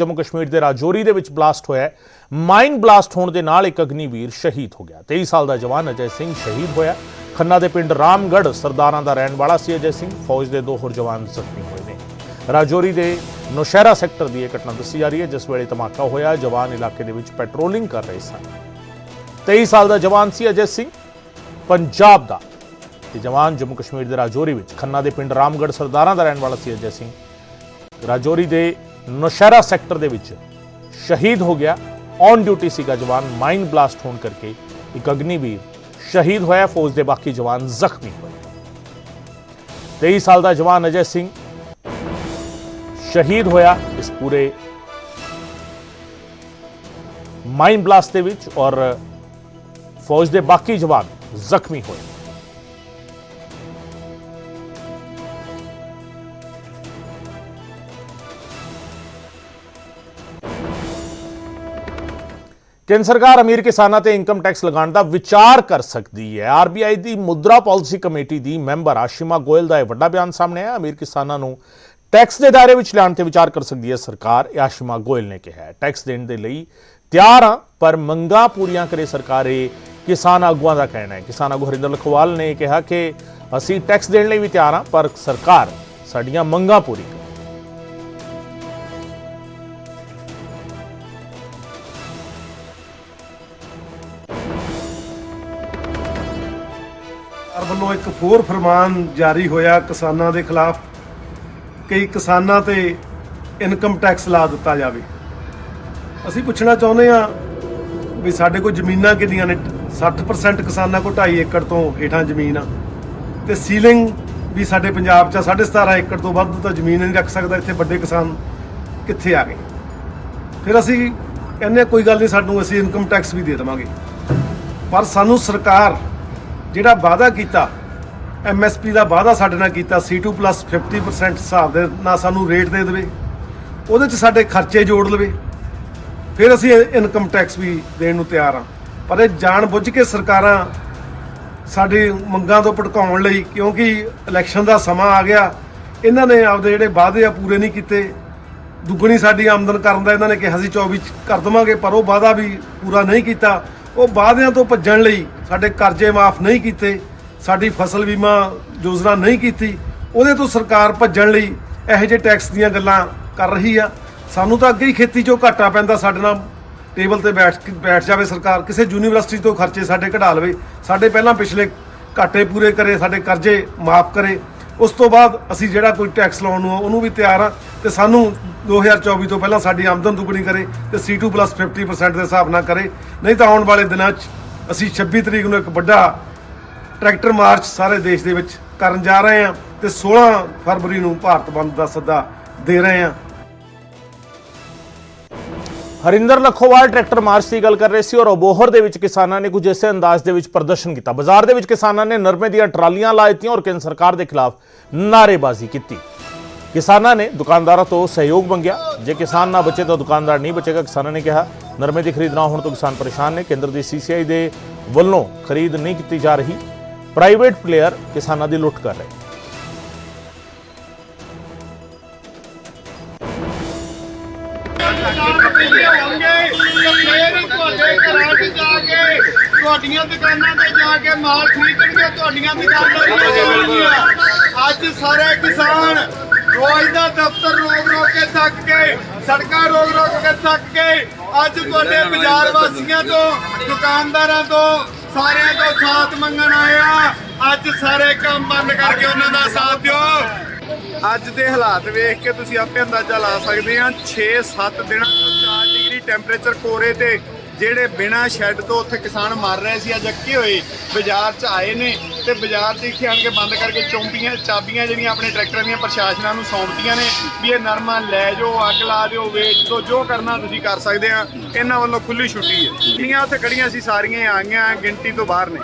ਜੰਮੂ ਕਸ਼ਮੀਰ ਦੇ ਰਾਜੌਰੀ ਦੇ ਵਿੱਚ ਬਲਾਸਟ ਹੋਇਆ ਮਾਈਨ ਬਲਾਸਟ ਹੋਣ ਦੇ ਨਾਲ ਇੱਕ ਅਗਨੀਵੀਰ ਸ਼ਹੀਦ ਹੋ ਗਿਆ। 23 ਸਾਲ ਦਾ ਜਵਾਨ ਅਜੈ ਸਿੰਘ ਸ਼ਹੀਦ ਹੋਇਆ। ਖੰਨਾ ਦੇ ਪਿੰਡ ਰਾਮਗੜ੍ਹ ਸਰਦਾਰਾਂ ਦਾ ਰਹਿਣ ਵਾਲਾ ਸੀ ਅਜੈ ਸਿੰਘ। ਫੌਜ ਦੇ ਦੋ ਹੋਰ ਜਵਾਨ ਜ਼ਖਮੀ ਹੋਏ ਨੇ। ਰਾਜੌਰੀ ਦੇ ਨੌਸ਼ਹਿਰਾ ਸੈਕਟਰ ਦੀ ਇਹ ਘਟਨਾ ਦੱਸੀ ਜਾ ਰਹੀ ਹੈ, ਜਿਸ ਵੇਲੇ ਧਮਾਕਾ ਹੋਇਆ, ਜਵਾਨ ਇਲਾਕੇ ਦੇ ਵਿੱਚ ਪੈਟਰੋਲਿੰਗ ਕਰ ਰਹੇ ਸਨ। 23 ਸਾਲ ਦਾ ਜਵਾਨ ਸੀ ਅਜੈ ਸਿੰਘ। ਪੰਜਾਬ ਦਾ ਇਹ ਜਵਾਨ ਜੰਮੂ ਕਸ਼ਮੀਰ ਦੇ ਰਾਜੌਰੀ ਵਿੱਚ। ਖੰਨਾ ਦੇ ਪਿੰਡ ਰਾਮਗੜ੍ਹ ਸਰਦਾਰਾਂ ਦਾ ਰਹਿਣ ਵਾਲਾ ਸੀ ਅਜੈ ਸਿੰਘ। ਰਾਜੌਰੀ ਦੇ ਨੌਸ਼ਹਿਰਾ ਸੈਕਟਰ ਦੇ ਵਿੱਚ ਸ਼ਹੀਦ ਹੋ ਗਿਆ। ਔਨ ਡਿਊਟੀ ਸੀਗਾ ਜਵਾਨ ਮਾਈਂਡ ਬਲਾਸਟ ਹੋਣ ਕਰਕੇ ਇੱਕ ਅਗਨੀਵੀਰ ਸ਼ਹੀਦ ਹੋਇਆ, ਫੌਜ ਦੇ ਬਾਕੀ ਜਵਾਨ ਜ਼ਖਮੀ ਹੋਏ। 23 ਸਾਲ ਦਾ ਜਵਾਨ ਅਜੇ ਸਿੰਘ ਸ਼ਹੀਦ ਹੋਇਆ ਇਸ ਪੂਰੇ ਮਾਈਂਡ ਬਲਾਸਟ ਦੇ ਵਿੱਚ ਔਰ ਫੌਜ ਦੇ ਬਾਕੀ ਜਵਾਨ ਜ਼ਖਮੀ ਹੋਏ। ਕੇਂਦਰ ਸਰਕਾਰ ਅਮੀਰ ਕਿਸਾਨਾਂ ਤੇ ਇਨਕਮ ਟੈਕਸ ਲਗਾਉਣ ਦਾ ਵਿਚਾਰ ਕਰ ਸਕਦੀ ਹੈ। ਆਰਬੀਆਈ ਦੀ ਮੁਦਰਾ ਪਾਲਿਸੀ ਕਮੇਟੀ ਦੀ ਮੈਂਬਰ ਆਸ਼ਿਮਾ ਗੋਇਲ ਦਾ ਇਹ ਵੱਡਾ ਬਿਆਨ ਸਾਹਮਣੇ ਆਇਆ। ਅਮੀਰ ਕਿਸਾਨਾਂ ਨੂੰ ਟੈਕਸ ਦੇ ਦਾਇਰੇ ਵਿੱਚ ਲਿਆਉਣ ਤੇ ਵਿਚਾਰ ਕਰ ਸਕਦੀ ਹੈ ਸਰਕਾਰ, ਇਹ ਆਸ਼ਿਮਾ ਗੋਇਲ ਨੇ ਕਿਹਾ ਹੈ। ਟੈਕਸ ਦੇਣ ਦੇ ਲਈ ਤਿਆਰ ਹਾਂ, ਪਰ ਮੰਗਾਂ ਪੂਰੀਆਂ ਕਰੇ ਸਰਕਾਰ, ਇਹ ਕਿਸਾਨ ਆਗੂਆਂ ਦਾ ਕਹਿਣਾ ਹੈ। ਕਿਸਾਨ ਆਗੂ ਹਰਿੰਦਰ ਲਖਵਾਲ ਨੇ ਕਿਹਾ ਕਿ ਅਸੀਂ ਟੈਕਸ ਦੇਣ ਲਈ ਵੀ ਤਿਆਰ ਹਾਂ, ਪਰ ਸਰਕਾਰ, ਸਾਡੀਆਂ ਮੰਗਾਂ ਪੂਰੀ ਸਰਕਾਰ ਵੱਲੋਂ ਇੱਕ ਹੋਰ ਫਰਮਾਨ ਜਾਰੀ ਹੋਇਆ ਕਿਸਾਨਾਂ ਦੇ ਖਿਲਾਫ ਕਈ ਕਿਸਾਨਾਂ ਤੇ ਇਨਕਮ ਟੈਕਸ ਲਾ ਦਿੱਤਾ ਜਾਵੇ। ਅਸੀਂ ਪੁੱਛਣਾ ਚਾਹੁੰਦੇ ਆ ਵੀ ਸਾਡੇ ਕੋਲ ਜ਼ਮੀਨਾਂ ਕਿੰਨੀਆਂ ਨੇ? 60% ਕਿਸਾਨਾਂ ਕੋਲ 2.5 ਏਕੜ ਤੋਂ ਹੇਠਾਂ ਜ਼ਮੀਨ ਆ। ਤੇ ਸੀਲਿੰਗ ਵੀ ਸਾਡੇ ਪੰਜਾਬ 'ਚ 17.5 ਏਕੜ ਤੋਂ ਵੱਧ ਤਾਂ ਜ਼ਮੀਨ ਨਹੀਂ ਰੱਖ ਸਕਦਾ ਇੱਥੇ ਵੱਡੇ ਕਿਸਾਨ ਕਿੱਥੇ ਆ ਗਏ। ਫਿਰ ਅਸੀਂ ਕਹਿੰਦੇ ਕੋਈ ਗੱਲ ਨਹੀਂ, ਸਾਨੂੰ ਅਸੀਂ ਇਨਕਮ ਟੈਕਸ ਵੀ ਦੇ ਦੇਵਾਂਗੇ। ਪਰ ਸਾਨੂੰ ਸਰਕਾਰ ਜਿਹੜਾ ਵਾਅਦਾ ਕੀਤਾ ਐਮਐਸਪੀ ਦਾ ਵਾਅਦਾ ਸਾਡੇ ਨਾਲ ਕੀਤਾ C2 50% ਹਿਸਾਬ ਦੇ ਨਾਲ ਸਾਨੂੰ ਰੇਟ ਦੇ ਦੇਵੇ, ਉਹਦੇ 'ਚ ਸਾਡੇ ਖਰਚੇ ਜੋੜ ਲਵੇ, ਫਿਰ ਅਸੀਂ ਇਨਕਮ ਟੈਕਸ ਵੀ ਦੇਣ ਨੂੰ ਤਿਆਰ ਹਾਂ। ਪਰ ਇਹ ਜਾਣ ਬੁੱਝ ਕੇ ਸਰਕਾਰਾਂ ਸਾਡੀ ਮੰਗਾਂ ਤੋਂ ਭਟਕਾਉਣ ਲਈ, ਕਿਉਂਕਿ ਇਲੈਕਸ਼ਨ ਦਾ ਸਮਾਂ ਆ ਗਿਆ, ਇਹਨਾਂ ਨੇ ਆਪਦੇ ਜਿਹੜੇ ਵਾਅਦੇ ਆ ਪੂਰੇ ਨਹੀਂ ਕੀਤੇ, ਦੁੱਗਣੀ ਸਾਡੀ ਆਮਦਨ ਕਰਨ ਦਾ ਇਹਨਾਂ ਨੇ ਕਿਹਾ ਸੀ 24 ਕਰ ਦਵਾਂਗੇ, ਪਰ ਉਹ ਵਾਅਦਾ ਵੀ ਪੂਰਾ ਨਹੀਂ ਕੀਤਾ। ਉਹ ਵਾਅਦਿਆਂ ਤੋਂ ਭੱਜਣ ਲਈ ਸਾਡੇ ਕਰਜ਼ੇ ਮਾਫ ਨਹੀਂ ਕੀਤੇ, ਸਾਡੀ ਫਸਲ ਬੀਮਾ ਯੋਜਨਾ ਨਹੀਂ ਕੀਤੀ, ਉਹਦੇ ਤੋਂ ਸਰਕਾਰ ਭੱਜਣ ਲਈ ਇਹੋ ਜਿਹੇ ਟੈਕਸ ਦੀਆਂ ਗੱਲਾਂ ਕਰ ਰਹੀ ਆ। ਸਾਨੂੰ ਤਾਂ ਅੱਗੇ ਹੀ ਖੇਤੀ 'ਚੋਂ ਘਾਟਾ ਪੈਂਦਾ ਸਾਡੇ ਨਾਲ, ਟੇਬਲ ਤੇ ਬੈਠ ਬੈਠ ਜਾਵੇ ਸਰਕਾਰ, ਕਿਸੇ ਯੂਨੀਵਰਸਿਟੀ ਤੋਂ ਖਰਚੇ ਸਾਡੇ ਘਟਾ ਲਵੇ, ਸਾਡੇ ਪਹਿਲਾਂ ਪਿਛਲੇ ਘਾਟੇ ਪੂਰੇ ਕਰੇ, ਸਾਡੇ ਕਰਜ਼ੇ ਮਾਫ ਕਰੇ, ਉਸ ਤੋਂ ਬਾਅਦ ਅਸੀਂ ਜਿਹੜਾ ਕੋਈ ਟੈਕਸ ਲਾਉਣ ਨੂੰ ਉਹਨੂੰ ਵੀ ਤਿਆਰ ਆ, ਤੇ ਸਾਨੂੰ 2024 ਤੋਂ ਪਹਿਲਾਂ ਸਾਡੀ ਆਮਦਨ ਦੁੱਗਣੀ ਕਰੇ ਤੇ C2 50% ਦੇ ਹਿਸਾਬ ਨਾਲ ਕਰੇ। ਨਹੀਂ ਤਾਂ ਆਉਣ ਵਾਲੇ ਦਿਨਾਂ 'ਚ ਅਸੀਂ 26 ਤਰੀਕ ਨੂੰ ਇੱਕ ਵੱਡਾ ਟਰੈਕਟਰ ਮਾਰਚ ਸਾਰੇ ਦੇਸ਼ ਦੇ ਵਿੱਚ ਕਰਨ ਜਾ ਰਹੇ ਹਾਂ ਤੇ 16 ਫਰਵਰੀ ਨੂੰ ਭਾਰਤ ਬੰਦ ਦਾ ਸੱਦਾ ਦੇ ਰਹੇ ਹਾਂ। ਹਰਿੰਦਰ ਲਖੋਵਾਲ ਟਰੈਕਟਰ ਮਾਰਚ ਦੀ ਗੱਲ ਕਰ ਰਹੇ ਸੀ ਔਰ ਅਬੋਹਰ ਦੇ ਵਿੱਚ ਕਿਸਾਨਾਂ ਨੇ ਕੁਝ ਇਸੇ ਅੰਦਾਜ਼ ਦੇ ਵਿੱਚ ਪ੍ਰਦਰਸ਼ਨ ਕੀਤਾ। ਬਾਜ਼ਾਰ ਦੇ ਵਿੱਚ ਕਿਸਾਨਾਂ ਨੇ ਨਰਮੇ ਦੀਆਂ ਟਰਾਲੀਆਂ ਲਾ ਦਿੱਤੀਆਂ ਔਰ ਕੇਂਦਰ ਸਰਕਾਰ ਦੇ ਖਿਲਾਫ ਨਾਅਰੇਬਾਜ਼ੀ ਕੀਤੀ। ਕਿਸਾਨਾਂ ਨੇ ਦੁਕਾਨਦਾਰਾਂ ਤੋਂ ਸਹਿਯੋਗ ਮੰਗਿਆ। ਜੇ ਕਿਸਾਨ ਨਾ ਬਚੇ ਤਾਂ ਦੁਕਾਨਦਾਰ ਨਹੀਂ ਬਚੇਗਾ ਕਿਸਾਨਾਂ ਨੇ ਕਿਹਾ। ਨਰਮੇ ਦੀ ਖਰੀਦ ਨਾ ਹੋਣ ਤੋਂ ਕਿਸਾਨ ਪਰੇਸ਼ਾਨ ਨੇ। ਕੇਂਦਰ ਦੀ ਸੀਸੀਆਈ ਦੇ ਵੱਲੋਂ ਖਰੀਦ ਨਹੀਂ ਕੀਤੀ ਜਾ ਰਹੀ। ਪ੍ਰਾਈਵੇਟ ਪਲੇਅਰ ਕਿਸਾਨਾਂ ਦੀ ਲੁੱਟ ਕਰ ਰਹੇ। ਤੁਹਾਡੀਆਂ ਦੁਕਾਨਾਂ ਤੇ ਜਾ ਕੇ ਮਾਲ ਖਰੀਦਣਗੇ ਤੁਹਾਡੀਆਂ ਦੁਕਾਨਾਂ ਤੇ ਅੱਜ ਸਾਰੇ ਕਿਸਾਨ ਰੋਜ਼ ਦਾ ਦਫ਼ਤਰ ਰੋਕ ਰੋਕ ਕੇ ਥੱਕ ਗਏ ਸੜਕਾਂ ਰੋਕ ਰੋਕ ਕੇ ਥੱਕ ਗਏ। ਅੱਜ ਤੁਹਾਡੇ ਬਾਜ਼ਾਰ ਵਾਸੀਆਂ ਤੋਂ ਦੁਕਾਨਦਾਰਾਂ ਤੋਂ ਸਾਰਿਆਂ ਤੋਂ ਸਾਥ ਮੰਗਣ ਆਇਆ ਅੱਜ ਸਾਰੇ ਕੰਮ ਬੰਦ ਕਰਕੇ ਉਹਨਾਂ ਦਾ ਸਾਥ ਦਿਓ। ਅੱਜ ਦੇ ਹਾਲਾਤ ਵੇਖ ਕੇ ਤੁਸੀਂ ਆਪੇ ਅੰਦਾਜ਼ਾ ਲਾ ਸਕਦੇ ਆ 6-7 ਦਿਨਾਂ ਤੋਂ 4 ਡਿਗਰੀ ਟੈਂਪਰੇਚਰ ਕੋਰੇ ਤੇ ਜਿਹੜੇ ਬਿਨਾ ਸ਼ੈੱਡ ਤੋਂ ਉੱਥੇ ਕਿਸਾਨ ਮਰ ਰਹੇ ਸੀ, ਅੱਜ ਅੱਕੇ ਹੋਏ ਬਾਜ਼ਾਰ 'ਚ ਆਏ ਨੇ ਤੇ ਬਾਜ਼ਾਰ 'ਚ ਇੱਥੇ ਆਣ ਕੇ ਬੰਦ ਕਰਕੇ ਚੌਂਪੀਆਂ ਚਾਬੀਆਂ ਜਿਹੜੀਆਂ ਆਪਣੇ ਟਰੈਕਟਰਾਂ ਦੀਆਂ ਪ੍ਰਸ਼ਾਸਨਾਂ ਨੂੰ ਸੌਂਪਦੀਆਂ ਨੇ ਵੀ ਇਹ ਨਰਮਾ ਲੈ ਜਾਓ, ਅੱਗ ਲਾ ਦਿਓ ਵੇਚ ਦਿਓ, ਜੋ ਕਰਨਾ ਤੁਸੀਂ ਕਰ ਸਕਦੇ ਆ, ਇਹਨਾਂ ਵੱਲੋਂ ਖੁੱਲੀ ਛੁੱਟੀ ਹੈ। ਜਿਹੜੀਆਂ ਉੱਥੇ ਖੜੀਆਂ ਸੀ, ਸਾਰੀਆਂ ਆ ਗਈਆਂ, ਗਿਣਤੀ ਤੋਂ ਬਾਹਰ ਨੇ।